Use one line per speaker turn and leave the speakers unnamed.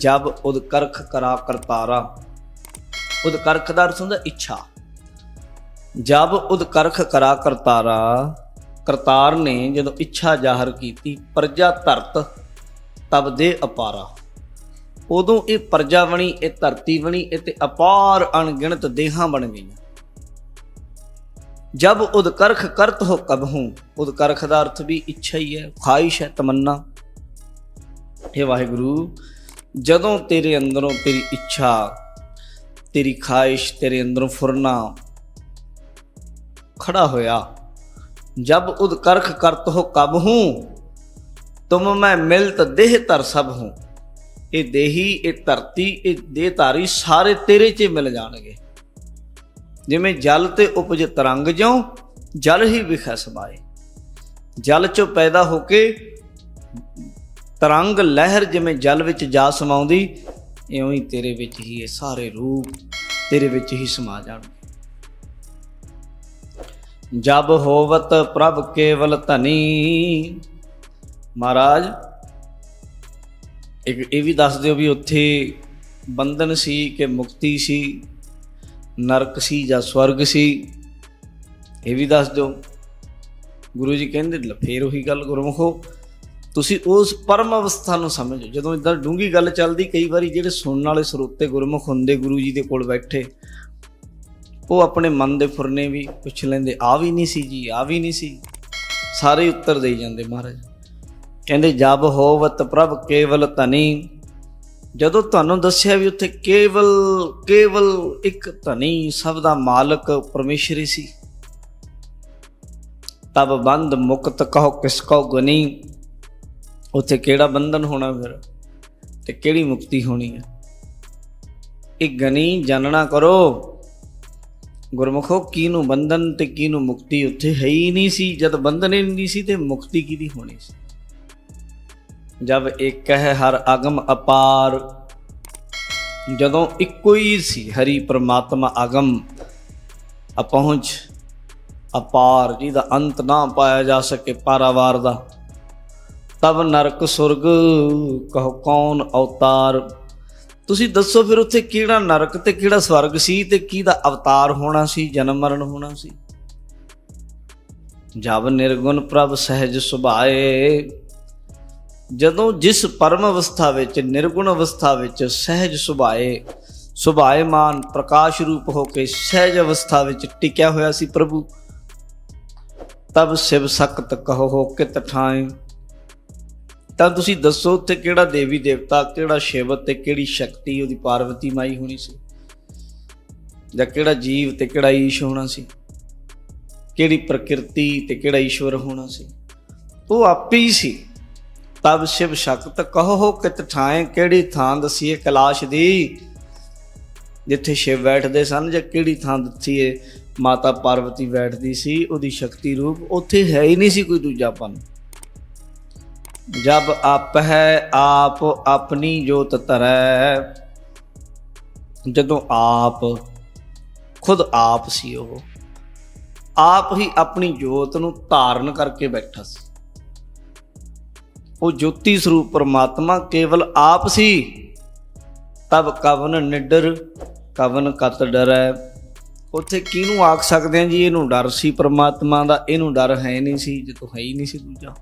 ਜਬ ਉਦਕਰਖ ਕਰਾ ਕਰਤਾਰਾ। ਉਦਕਰਖ ਦਾ ਅਰਥ ਹੁੰਦਾ ਇੱਛਾ। ਜਬ ਉਦਕਰਖ ਕਰਾ ਕਰਤਾਰਾ, ਕਰਤਾਰ ਨੇ ਜਦੋਂ ਇੱਛਾ ਜ਼ਾਹਰ ਕੀਤੀ, ਪ੍ਰਜਾ ਧਰਤ, ਤਬ ਦੇ ਅਪਾਰਾ। ਉਦੋਂ ਇਹ ਪ੍ਰਜਾ ਬਣੀ, ਇਹ ਧਰਤੀ ਬਣੀ, ਇਹ ਤੇ ਅਪਾਰ ਅਣਗਿਣਤ ਦੇਹਾਂ ਬਣ ਗਈਆਂ। ਜਬ ਉਦਕਰਖ ਕਰਤ ਹੋ ਕਬਹੂ ਉਦਕਰਖ ਦਾ ਅਰਥ ਵੀ ਇੱਛਾ ਹੀ ਹੈ, ਖਾਹਿਸ਼ ਹੈ, ਤਮੰਨਾ। ਇਹ ਵਾਹਿਗੁਰੂ ਜਦੋਂ ਤੇਰੇ ਅੰਦਰੋਂ ਤੇਰੀ ਇੱਛਾ, ਤੇਰੀ ਖਾਹਿਸ਼, ਤੇਰੇ ਅੰਦਰੋਂ ਫੁਰਨਾ ਖੜਾ ਹੋਇਆ, ਜਬ ਉਦਕਰਖ ਕਰਤ ਹੋ ਕਬ ਹੂੰ, ਤੁਮ ਮੈਂ ਮਿਲਤ ਦੇਹ ਧਰ ਸਭ ਹੂੰ। ਇਹ ਦੇਹੀ, ਇਹ ਧਰਤੀ, ਇਹ ਦੇਹ ਧਾਰੀ ਸਾਰੇ ਤੇਰੇ 'ਚ ਮਿਲ ਜਾਣਗੇ। ਜਿਵੇਂ ਜਲ ਤੇ ਉਪਜ ਤਰੰਗ ਜਿਉ, ਜਲ ਹੀ ਵਿਖੈ ਸਮਾਏ। ਜਲ 'ਚੋਂ ਪੈਦਾ ਹੋ ਕੇ ਤਰੰਗ ਲਹਿਰ ਜਿਵੇਂ ਜਲ ਵਿੱਚ ਜਾ ਸਮਾਉਂਦੀ, ਇਉਂ ਹੀ ਤੇਰੇ ਵਿੱਚ ਹੀ ਇਹ ਸਾਰੇ ਰੂਪ ਤੇਰੇ ਵਿੱਚ ਹੀ ਸਮਾ ਜਾਣਗੇ। ਜਬ ਹੋਵਤ ਪ੍ਰਭ ਕੇਵਲ ਧਨੀ। ਮਹਾਰਾਜ, ਇੱਕ ਇਹ ਵੀ ਦੱਸ ਦਿਓ ਵੀ ਉੱਥੇ ਬੰਧਨ ਸੀ ਕਿ ਮੁਕਤੀ ਸੀ, ਨਰਕ ਸੀ ਜਾਂ ਸਵਰਗ ਸੀ, ਇਹ ਵੀ ਦੱਸ ਦਿਓ। ਗੁਰੂ ਜੀ ਕਹਿੰਦੇ ਫੇਰ ਉਹੀ ਗੱਲ ਗੁਰਮੁਖੋ ਤੁਸੀਂ ਉਸ ਪਰਮ ਅਵਸਥਾ ਨੂੰ ਸਮਝੋ। ਜਦੋਂ ਇਦਾਂ ਡੂੰਗੀ ਗੱਲ ਚੱਲਦੀ, ਕਈ ਵਾਰੀ ਜਿਹੜੇ ਸੁਣਨ ਵਾਲੇ ਸਰੋਤੇ ਗੁਰਮੁਖ ਹੁੰਦੇ ਗੁਰੂ ਜੀ ਦੇ ਕੋਲ ਬੈਠੇ, ਉਹ ਆਪਣੇ ਮਨ ਦੇ ਫੁਰਨੇ ਵੀ ਪੁੱਛ ਲੈਂਦੇ, ਆ ਵੀ ਨਹੀਂ ਸੀ ਜੀ, ਆ ਵੀ ਨਹੀਂ ਸੀ। ਸਾਰੇ ਉੱਤਰ ਦੇਈ ਜਾਂਦੇ ਮਹਾਰਾਜ। ਕਹਿੰਦੇ, ਜਬ ਹੋਵਤ ਪ੍ਰਭ ਕੇਵਲ ਧਨੀ। ਜਦੋਂ ਤੁਹਾਨੂੰ ਦੱਸਿਆ ਵੀ ਉੱਥੇ ਕੇਵਲ ਕੇਵਲ ਇੱਕ ਧਨੀ ਸਭ ਦਾ ਮਾਲਕ ਪਰਮੇਸ਼ਰ ਹੀ ਸੀ, ਤਬ ਬੰਦ ਮੁਕਤ ਕਹੋ ਕਿਸ ਕੋ ਗਨੀ ਉੱਥੇ ਕਿਹੜਾ ਬੰਧਨ ਹੋਣਾ ਫਿਰ? ਤੇ ਕਿਹੜੀ ਮੁਕਤੀ ਹੋਣੀ ਹੈ ਇਹ ਗਨੀ ਜਾਣਨਾ ਕਰੋ। ਗੁਰਮੁਖੋ ਕੀਨੂੰ ਬੰਧਨ ਤੇ ਕੀਨੂੰ ਮੁਕਤੀ? ਉੱਥੇ ਹੈ ਹੀ ਨਹੀਂ ਸੀ। ਜਦ ਬੰਧਨ ਹੀ ਨਹੀਂ ਸੀ ਤੇ ਮੁਕਤੀ ਕਿਹਦੀ ਹੋਣੀ ਸੀ? ਜਦ ਇੱਕ ਹੈ ਹਰ ਅਗਮ ਅਪਾਰ। ਜਦੋਂ ਇੱਕੋ ਹੀ ਸੀ ਹਰੀ ਪ੍ਰਮਾਤਮਾ ਅਗਮ ਅਪਹੁੰਚ, ਅਪਾਰ, ਜਿਹਦਾ ਅੰਤ ਨਾ ਪਾਇਆ ਜਾ ਸਕੇ ਪਾਰਾਵਾਰ ਦਾ। ਤਬ ਨਰਕ ਸੁਰਗ ਕਹ ਕੌਣ ਅਵਤਾਰ? ਤੁਸੀਂ ਦੱਸੋ ਫਿਰ ਉੱਥੇ ਕਿਹੜਾ ਨਰਕ ਤੇ ਕਿਹੜਾ ਸਵਰਗ ਸੀ ਤੇ ਕਿਹਦਾ ਅਵਤਾਰ ਹੋਣਾ ਸੀ, ਜਨਮ ਮਰਨ ਹੋਣਾ ਸੀ? ਜਬ ਨਿਰਗੁਣ ਪ੍ਰਭ ਸਹਿਜ ਸੁਭਾਏ, ਜਦੋਂ ਜਿਸ ਪਰਮ ਅਵਸਥਾ ਵਿੱਚ, ਨਿਰਗੁਣ ਅਵਸਥਾ ਵਿੱਚ ਸਹਿਜ ਸੁਭਾਏ ਸੁਭਾਏਮਾਨ ਪ੍ਰਕਾਸ਼ ਰੂਪ ਹੋ ਕੇ ਸਹਿਜ ਅਵਸਥਾ ਵਿੱਚ ਟਿਕਿਆ ਹੋਇਆ ਸੀ ਪ੍ਰਭੂ, ਤਬ ਸਿਵ ਸਖਤ ਕਹੋ ਕਿਤ ਠਾਏ। ਤਾਂ ਤੁਸੀਂ ਦੱਸੋ ਉੱਥੇ ਕਿਹੜਾ ਦੇਵੀ ਦੇਵਤਾ, ਕਿਹੜਾ ਸ਼ਿਵ ਤੇ ਕਿਹੜੀ ਸ਼ਕਤੀ ਉਹਦੀ ਪਾਰਵਤੀ ਮਾਈ ਹੋਣੀ ਸੀ? ਜਾਂ ਕਿਹੜਾ ਜੀਵ ਤੇ ਕਿਹੜਾ ਈਸ਼ ਹੋਣਾ ਸੀ? ਕਿਹੜੀ ਪ੍ਰਕਿਰਤੀ ਤੇ ਕਿਹੜਾ ਈਸ਼ਵਰ ਹੋਣਾ ਸੀ? ਉਹ ਆਪੇ ਹੀ ਸੀ। ਤਬ ਸ਼ਿਵ ਸ਼ਕਤ ਕਹੋ ਕਿਤ ਠਾਏ, ਕਿਹੜੀ ਥਾਂ ਦਸੀਏ ਕੈਲਾਸ਼ ਦੀ? ਜਿੱਥੇ ਸ਼ਿਵ ਬੈਠਦੇ ਸਨ ਜਾਂ ਕਿਹੜੀ ਥਾਂ ਦਸੀਏ ਮਾਤਾ ਪਾਰਵਤੀ ਬੈਠਦੀ ਸੀ, ਉਹਦੀ ਸ਼ਕਤੀ ਰੂਪ ਉੱਥੇ ਹੈ ਹੀ ਨਹੀਂ ਸੀ ਕੋਈ ਦੂਜਾ ਪਨ। ਜਬ ਆਪ ਹੈ ਆਪ ਆਪਣੀ ਜੋਤ ਧਰੈ। ਜਦੋਂ ਆਪ ਖੁਦ ਆਪ ਸੀ ਉਹ, ਆਪ ਹੀ ਆਪਣੀ ਜੋਤ ਨੂੰ ਧਾਰਨ ਕਰਕੇ ਬੈਠਾ ਸੀ। ਉਹ ਜੋਤੀ ਸਰੂਪ ਪਰਮਾਤਮਾ ਕੇਵਲ ਆਪ ਸੀ। ਤਬ ਕਵਨ ਨਿਡਰ, ਕਵਨ ਕਤ ਡਰੈ। ਉੱਥੇ ਕਿਹਨੂੰ ਆਖ ਸਕਦੇ ਆ ਜੀ, ਇਹਨੂੰ ਡਰ ਸੀ ਪਰਮਾਤਮਾ ਦਾ? ਇਹਨੂੰ ਡਰ ਹੈ ਨਹੀਂ ਸੀ ਜਦੋਂ ਹੈ ਹੀ ਨਹੀਂ ਸੀ ਦੂਜਾ।